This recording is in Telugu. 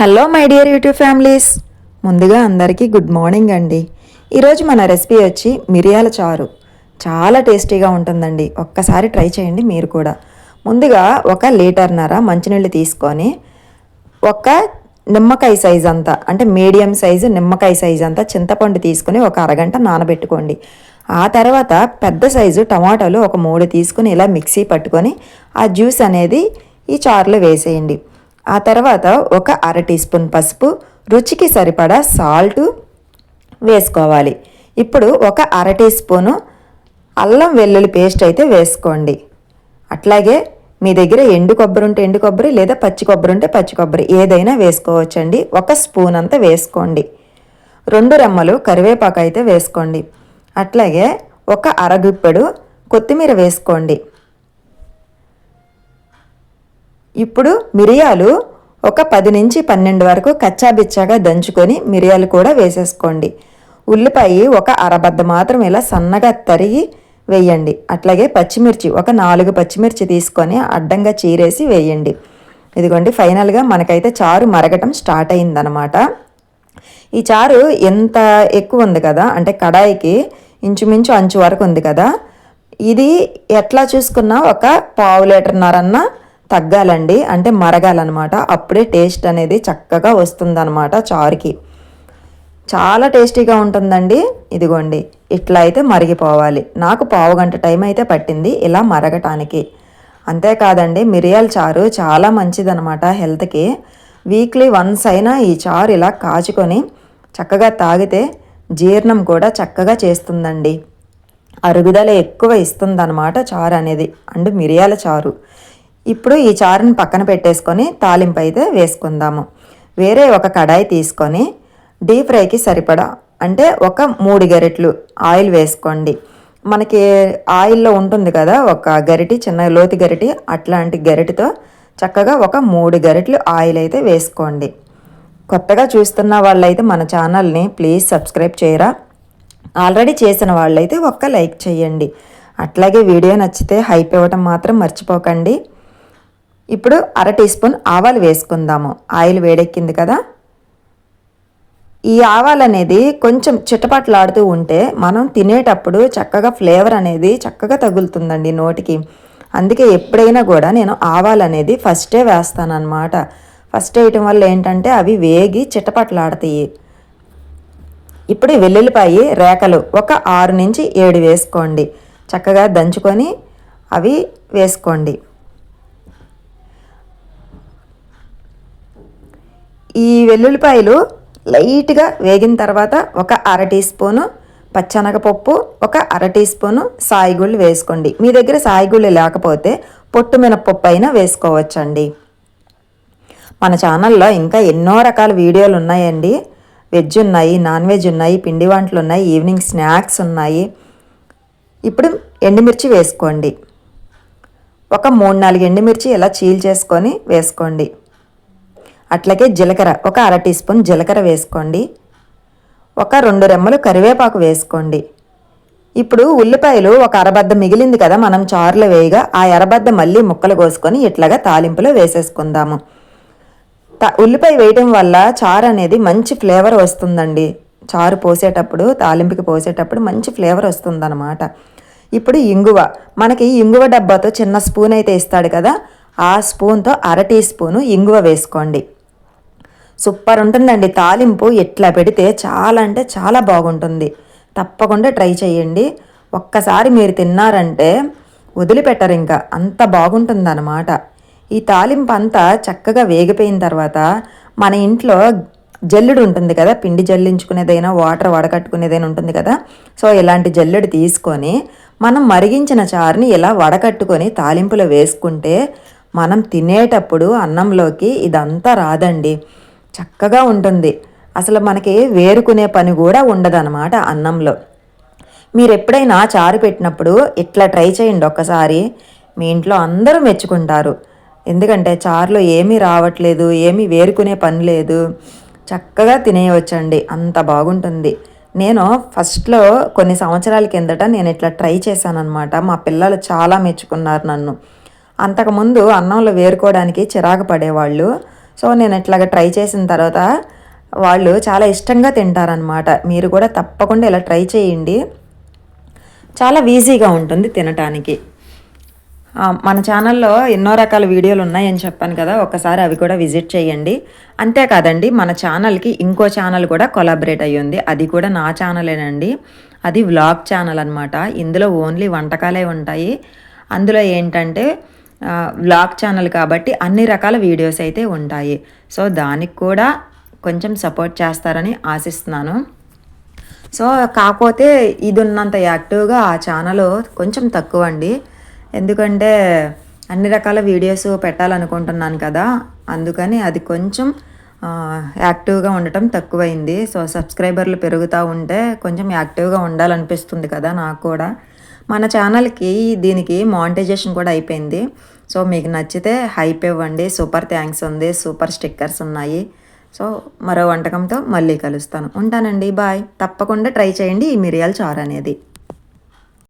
Hello my dear YouTube families. ముందుగా అందరికీ గుడ్ మార్నింగ్ అండి. ఈరోజు మన రెసిపీ వచ్చి మిరియాల చారు. చాలా టేస్టీగా ఉంటుందండి. ఒక్కసారి ట్రై చేయండి మీరు కూడా. ముందుగా ఒక లీటర్నర మంచినీళ్ళు తీసుకొని ఒక నిమ్మకాయ సైజ్ అంతా అంటే మీడియం సైజు నిమ్మకాయ సైజ్ అంతా చింతపండు తీసుకొని ఒక అరగంట నానబెట్టుకోండి. ఆ తర్వాత పెద్ద సైజు టమాటాలు ఒక మూడు తీసుకొని ఇలా మిక్సీ పట్టుకొని ఆ జ్యూస్ అనేది ఈ చారులో వేసేయండి. ఆ తర్వాత ఒక అర టీ స్పూన్ పసుపు రుచికి సరిపడా సాల్టు వేసుకోవాలి. ఇప్పుడు ఒక అర టీ స్పూను అల్లం వెల్లుల్లి పేస్ట్ అయితే వేసుకోండి. అట్లాగే మీ దగ్గర ఎండు కొబ్బరి ఉంటే ఎండు కొబ్బరి లేదా పచ్చి కొబ్బరి ఉంటే పచ్చి కొబ్బరి ఏదైనా వేసుకోవచ్చండి. ఒక స్పూన్ అంతా వేసుకోండి. రెండు రెమ్మలు కరివేపాకు అయితే వేసుకోండి. అట్లాగే ఒక అరగుప్పెడు కొత్తిమీర వేసుకోండి. ఇప్పుడు మిరియాలు ఒక పది నుంచి పన్నెండు వరకు కచ్చాబిచ్చాగా దంచుకొని మిరియాలు కూడా వేసేసుకోండి. ఉల్లిపాయ ఒక అరబద్ద మాత్రం ఇలా సన్నగా తరిగి వేయండి. అట్లాగే పచ్చిమిర్చి ఒక నాలుగు పచ్చిమిర్చి తీసుకొని అడ్డంగా చీరేసి వేయండి. ఇదిగోండి ఫైనల్గా మనకైతే చారు మరగటం స్టార్ట్ అయిందనమాట ఈ చారు ఎంత ఎక్కువ ఉంది కదా అంటే కడాయికి ఇంచుమించు అంచు వరకు ఉంది కదా ఇది ఎట్లా చూసుకున్నా ఒక పావు లీటర్న్నరన్న తగ్గాలండి. అంటే మరగాలన్నమాట. అప్పుడే టేస్ట్ అనేది చక్కగా వస్తుందన్నమాట చారుకి. చాలా టేస్టీగా ఉంటుందండి. ఇదిగోండి. ఇట్లా అయితే మరిగిపోవాలి. నాకు పావుగంట టైం అయితే పట్టింది ఇలా మరగటానికి. అంతేకాదండి మిరియాల చారు చాలా మంచిదనమాట హెల్త్కి. వీక్లీ వన్స్ అయినా ఈ చారు ఇలా కాచుకొని చక్కగా తాగితే జీర్ణం కూడా చక్కగా చేస్తుందండి. అరుగుదల ఎక్కువ ఇస్తుందన్నమాట చారు అనేది. అండ్ మిరియాల చారు. ఇప్పుడు ఈ చారుని పక్కన పెట్టేసుకొని తాలింపు అయితే వేసుకుందాము. వేరే ఒక కడాయి తీసుకొని డీప్ ఫ్రైకి సరిపడా అంటే ఒక మూడు గరిటెలు ఆయిల్ వేసుకోండి. మనకి ఆయిల్లో ఉంటుంది కదా ఒక గరిటి చిన్న లోతి గరిటి అట్లాంటి గరిటితో చక్కగా ఒక మూడు గరిటెలు ఆయిల్ అయితే వేసుకోండి. కొత్తగా చూస్తున్న వాళ్ళైతే మన ఛానల్ని ప్లీజ్ సబ్స్క్రైబ్ చేయరా. ఆల్రెడీ చేసిన వాళ్ళైతే ఒక్క లైక్ చేయండి. అట్లాగే వీడియో నచ్చితే హైప్ ఇవ్వటం మాత్రం మర్చిపోకండి. ఇప్పుడు అర టీ స్పూన్ ఆవాలు వేసుకుందాము. ఆయిల్ వేడెక్కింది కదా. ఈ ఆవాలు అనేది కొంచెం చిట్టపాట్లాడుతూ ఉంటే మనం తినేటప్పుడు చక్కగా ఫ్లేవర్ అనేది చక్కగా తగులుతుందండి నోటికి. అందుకే ఎప్పుడైనా కూడా నేను ఆవాలు అనేది ఫస్టే వేస్తానన్నమాట. ఫస్ట్ వేయటం వల్ల ఏంటంటే అవి వేగి చిట్టపట్లాడతాయి ఇప్పుడు వెల్లుల్లిపాయి రేఖలు ఒక ఆరు నుంచి ఏడు వేసుకోండి. చక్కగా దంచుకొని అవి వేసుకోండి. ఈ వెల్లుల్లిపాయలు లైట్గా వేగిన తర్వాత ఒక అర టీ స్పూను పచ్చనగపప్పు ఒక అర టీ స్పూను సాయిగుళ్ళు వేసుకోండి. మీ దగ్గర సాయిగుళ్ళు లేకపోతే పొట్టు మినపప్పు అయినా వేసుకోవచ్చండి. మన ఛానల్లో ఇంకా ఎన్నో రకాల వీడియోలు ఉన్నాయండి. వెజ్ ఉన్నాయి నాన్ వెజ్ ఉన్నాయి పిండి వంటలు ఉన్నాయి ఈవినింగ్ స్నాక్స్ ఉన్నాయి. ఇప్పుడు ఎండుమిర్చి వేసుకోండి. ఒక మూడు నాలుగు ఎండుమిర్చి ఇలా చీల్ చేసుకొని వేసుకోండి. అట్లాగే జీలకర్ర. ఒక అర టీ స్పూన్ జీలకర్ర వేసుకోండి. ఒక రెండు రెమ్మలు కరివేపాకు వేసుకోండి. ఇప్పుడు ఉల్లిపాయలు ఒక అరబద్ద మిగిలింది కదా మనం చారులో వేయగా ఆ అరబద్ద మళ్ళీ ముక్కలు కోసుకొని ఇట్లాగా తాలింపులో వేసేసుకుందాము. ఉల్లిపాయ వేయటం వల్ల చారు అనేది మంచి ఫ్లేవర్ వస్తుందండి. చారు పోసేటప్పుడు తాలింపుకి పోసేటప్పుడు మంచి ఫ్లేవర్ వస్తుందన్నమాట. ఇప్పుడు ఇంగువ. మనకి ఇంగువ డబ్బాతో చిన్న స్పూన్ అయితే ఇస్తాడు కదా ఆ స్పూన్తో అర టీ స్పూను ఇంగువ వేసుకోండి. సూపర్ ఉంటుందండి. తాలింపు ఎట్లా పెడితే చాలా అంటే చాలా బాగుంటుంది. తప్పకుండా ట్రై చేయండి. ఒక్కసారి మీరు తిన్నారంటే వదిలిపెట్టరు ఇంకా. అంత బాగుంటుందన్నమాట. ఈ తాలింపు అంతా చక్కగా వేగిపోయిన తర్వాత మన ఇంట్లో జల్లుడు ఉంటుంది కదా. పిండి జల్లించుకునేదైనా వాటర్ వడకట్టుకునేదైనా ఉంటుంది కదా. సో ఇలాంటి జల్లుడు తీసుకొని మనం మరిగించిన చారుని ఇలా వడకట్టుకొని తాలింపులో వేసుకుంటే మనం తినేటప్పుడు అన్నంలోకి ఇదంతా రాదండి. చక్కగా ఉంటుంది. అసలు మనకి వేరుకునే పని కూడా ఉండదన్నమాట అన్నంలో. మీరు ఎప్పుడైనా చారు పెట్టినప్పుడు ఇట్లా ట్రై చేయండి ఒక్కసారి. మీ ఇంట్లో అందరూ మెచ్చుకుంటారు. ఎందుకంటే చారులో ఏమీ రావట్లేదు ఏమీ వేరుకునే పని లేదు. చక్కగా తినేయవచ్చండి. అంత బాగుంటుంది. నేను ఫస్ట్లో కొన్ని సంవత్సరాల కిందట నేను ఇట్లా ట్రై చేశానమాట మా పిల్లలు చాలా మెచ్చుకున్నారు నన్ను. అంతకుముందు అన్నంలో వేరుకోవడానికి చిరాకు పడేవాళ్ళు. సో నేను ఇట్లాగ ట్రై చేసిన తర్వాత వాళ్ళు చాలా ఇష్టంగా తింటారనమాట మీరు కూడా తప్పకుండా ఇలా ట్రై చేయండి. చాలా ఈజీగా ఉంటుంది తినటానికి. మన ఛానల్లో ఎన్నో రకాల వీడియోలు ఉన్నాయని చెప్పాను కదా ఒకసారి అవి కూడా విజిట్ చేయండి. అంతేకాదండి మన ఛానల్కి ఇంకో ఛానల్ కూడా కొలాబరేట్ అయ్యి ఉంది అది కూడా నా ఛానలేనండి. అది వ్లాగ్ ఛానల్ అనమాట ఇందులో ఓన్లీ వంటకాలే ఉంటాయి. అందులో ఏంటంటే వ్లాగ్ ఛానల్ కాబట్టి అన్ని రకాల వీడియోస్ అయితే ఉంటాయి. సో దానికి కూడా కొంచెం సపోర్ట్ చేస్తారని ఆశిస్తున్నాను. సో కాకపోతే ఇది ఉన్నంత యాక్టివ్గా ఆ ఛానల్ కొంచెం తక్కువ అండి. ఎందుకంటే అన్ని రకాల వీడియోస్ పెట్టాలనుకుంటున్నాను కదా అందుకని అది కొంచెం యాక్టివ్గా ఉండటం తక్కువైంది. సో సబ్స్క్రైబర్లు పెరుగుతూ ఉంటే కొంచెం యాక్టివ్గా ఉండాలనిపిస్తుంది కదా నాకు కూడా. మన ఛానల్కి దీనికి మానిటైజేషన్ కూడా అయిపోయింది. సో మీకు నచ్చితే హైప్ ఇవ్వండి. సూపర్ థ్యాంక్స్ ఉంది. సూపర్ స్టిక్కర్స్ ఉన్నాయి. సో మరో వంటకంతో మళ్ళీ కలుస్తాను. ఉంటానండి. బాయ్ తప్పకుండా ట్రై చేయండి ఈ మిరియాల చారు అనేది.